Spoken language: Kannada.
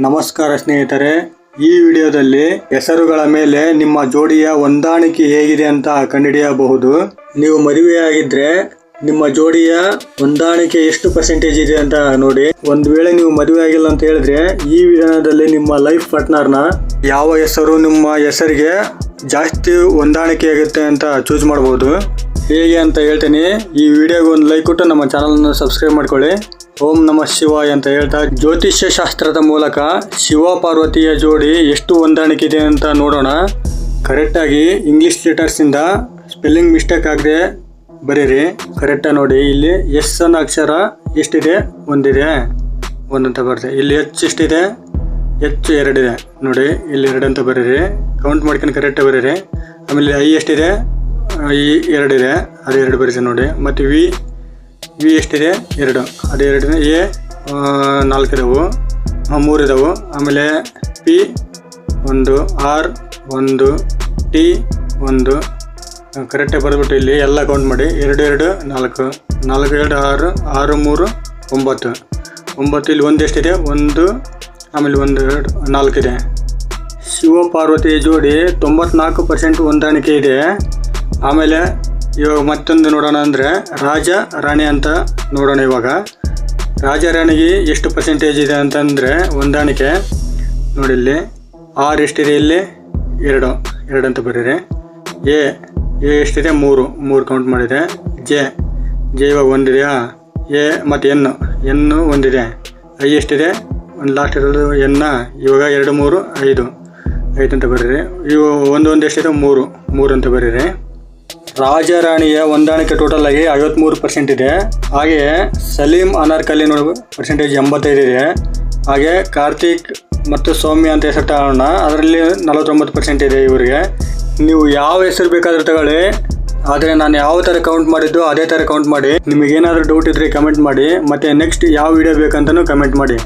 ನಮಸ್ಕಾರ ಸ್ನೇಹಿತರೆ, ಈ ವಿಡಿಯೋದಲ್ಲಿ ಹೆಸರುಗಳ ಮೇಲೆ ನಿಮ್ಮ ಜೋಡಿಯ ಹೊಂದಾಣಿಕೆ ಹೇಗಿದೆ ಅಂತ ಕಂಡುಹಿಡಿಯಬಹುದು. ನೀವು ಮದುವೆಯಾಗಿದ್ರೆ ನಿಮ್ಮ ಜೋಡಿಯ ಹೊಂದಾಣಿಕೆ ಎಷ್ಟು ಪರ್ಸೆಂಟೇಜ್ ಇದೆ ಅಂತ ನೋಡಿ. ಒಂದು ವೇಳೆ ನೀವು ಮದುವೆ ಆಗಿಲ್ಲ ಅಂತ ಹೇಳಿದ್ರೆ ಈ ವಿಧಾನದಲ್ಲಿ ನಿಮ್ಮ ಲೈಫ್ ಪಾರ್ಟ್ನರ್ನ ಯಾವ ಹೆಸರು, ನಿಮ್ಮ ಹೆಸರಿಗೆ ಜಾಸ್ತಿ ಹೊಂದಾಣಿಕೆ ಆಗುತ್ತೆ ಅಂತ ಚೂಸ್ ಮಾಡಬಹುದು. ಹೇಗೆ ಅಂತ ಹೇಳ್ತೀನಿ, ಈ ವಿಡಿಯೋಗೆ ಒಂದು ಲೈಕ್ ಕೊಟ್ಟು ನಮ್ಮ ಚಾನಲನ್ನು ಸಬ್ಸ್ಕ್ರೈಬ್ ಮಾಡ್ಕೊಳ್ಳಿ. ಓಂ ನಮಃ ಶಿವಾಯ ಅಂತ ಹೇಳ್ತಾ, ಜ್ಯೋತಿಷ್ಯ ಶಾಸ್ತ್ರದ ಮೂಲಕ ಶಿವ ಪಾರ್ವತಿಯ ಜೋಡಿ ಎಷ್ಟು ಹೊಂದಾಣಿಕೆ ಇದೆ ಅಂತ ನೋಡೋಣ. ಕರೆಕ್ಟಾಗಿ ಇಂಗ್ಲೀಷ್ ಲೆಟರ್ಸಿಂದ ಸ್ಪೆಲ್ಲಿಂಗ್ ಮಿಸ್ಟೇಕ್ ಆಗದೆ ಬರೀರಿ. ಕರೆಕ್ಟಾಗಿ ನೋಡಿ, ಇಲ್ಲಿ ಎಸ್ ಅನ್ನೋ ಅಕ್ಷರ ಎಷ್ಟಿದೆ? ಒಂದಿದೆ. ಒಂದಂತ ಬರ್ತದೆ ಇಲ್ಲಿ ಎಚ್ ಎಷ್ಟಿದೆ? ಎಚ್ ಎರಡಿದೆ. ನೋಡಿ, ಇಲ್ಲಿ ಎರಡು ಅಂತ ಬರೀರಿ. ಕೌಂಟ್ ಮಾಡ್ಕೊಂಡು ಕರೆಕ್ಟಾಗಿ ಬರೀರಿ. ಆಮೇಲೆ ಐ ಎಷ್ಟಿದೆ? ಐ ಎರಡಿದೆ ಅದು ಎರಡು ಬರೀಸಿ ನೋಡಿ. ಮತ್ತು ವಿ ವಿ ಎಷ್ಟಿದೆ? ಎರಡು. ಅದು ಎರಡಿದೆ ಎ ನಾಲ್ಕು ಇದಾವು. ಆ, ಮೂರು ಇದಾವು. ಆಮೇಲೆ ಪಿ ಒಂದು. ಆರ್ ಒಂದು. ಟಿ ಒಂದು. ಕರೆಕ್ಟಾಗಿ ಬರೆದ್ಬಿಟ್ಟು ಇಲ್ಲಿ ಎಲ್ಲ ಕೌಂಟ್ ಮಾಡಿ. ಎರಡು ಎರಡು ನಾಲ್ಕು. ನಾಲ್ಕು ಎರಡು ಆರು. ಆರು ಮೂರು ಒಂಬತ್ತು. ಒಂಬತ್ತು ಇಲ್ಲಿ ಒಂದು ಎಷ್ಟಿದೆ? ಒಂದು. ಆಮೇಲೆ ಒಂದು ಎರಡು ನಾಲ್ಕಿದೆ ಶಿವ ಪಾರ್ವತಿ ಜೋಡಿ ತೊಂಬತ್ನಾಲ್ಕು ಪರ್ಸೆಂಟ್ ಹೊಂದಾಣಿಕೆ ಇದೆ. ಆಮೇಲೆ ಇವಾಗ ಮತ್ತೊಂದು ನೋಡೋಣ ಅಂದರೆ ರಾಜ, ರಾಣಿ ಅಂತ ನೋಡೋಣ ಇವಾಗ. ರಾಜ, ರಾಣಿಗೆ ಎಷ್ಟು ಪರ್ಸೆಂಟೇಜ್ ಇದೆ ಅಂತಂದರೆ ಹೊಂದಾಣಿಕೆ ನೋಡಿ ಇಲ್ಲಿ. ಆರ್ ಎಷ್ಟಿದೆ ಇಲ್ಲಿ? ಎರಡು. ಎರಡು ಅಂತ ಬರೀರಿ. ಎ ಎ ಎಷ್ಟಿದೆ? ಮೂರು. ಮೂರು ಕೌಂಟ್ ಮಾಡಿದೆ. ಜೆ. ಜೆ ಇವಾಗ ಒಂದಿದೆಯಾ? ಎ ಮತ್ತು ಎನ್ನು ಎನ್ನು ಒಂದಿದೆ. ಐ ಎಷ್ಟಿದೆ? ಒಂದು ಲಾಸ್ಟ್ ಇರೋದು ಎನ್ನ ಇವಾಗ ಎರಡು, ಮೂರು, ಐದು. ಐದು ಅಂತ ಬರೀರಿ. ಇವು ಒಂದು ಒಂದು ಎಷ್ಟಿದೆ? ಮೂರು. ಮೂರು ಅಂತ ಬರೀರಿ. ರಾಜರಾಣಿಯ ಹೊಂದಾಣಿಕೆ ಟೋಟಲ್ ಆಗಿ ಐವತ್ತ್ಮೂರು ಪರ್ಸೆಂಟ್ ಇದೆ. ಹಾಗೆ ಸಲೀಂ ಅನಾರ್ಕಲಿ ನೋಡ ಪರ್ಸೆಂಟೇಜ್ ಎಂಬತ್ತೈದು ಇದೆ. ಹಾಗೆ ಕಾರ್ತಿಕ್ ಮತ್ತು ಸೌಮ್ಯ ಅಂತ ಹೆಸರು ತಗೋಣ ಅದರಲ್ಲಿ ನಲವತ್ತೊಂಬತ್ತು ಪರ್ಸೆಂಟ್ ಇದೆ ಇವರಿಗೆ. ನೀವು ಯಾವ ಹೆಸರು ಬೇಕಾದರೂ ತಗೊಳ್ಳಿ. ಆದರೆ ನಾನು ಯಾವ ಥರ ಕೌಂಟ್ ಮಾಡಿದ್ದು ಅದೇ ಥರ ಕೌಂಟ್ ಮಾಡಿ. ನಿಮಗೇನಾದರೂ ಡೌಟ್ ಇದ್ದರೆ ಕಮೆಂಟ್ ಮಾಡಿ. ಮತ್ತು ನೆಕ್ಸ್ಟ್ ಯಾವ ವಿಡಿಯೋ ಬೇಕಂತಲೂ ಕಮೆಂಟ್ ಮಾಡಿ.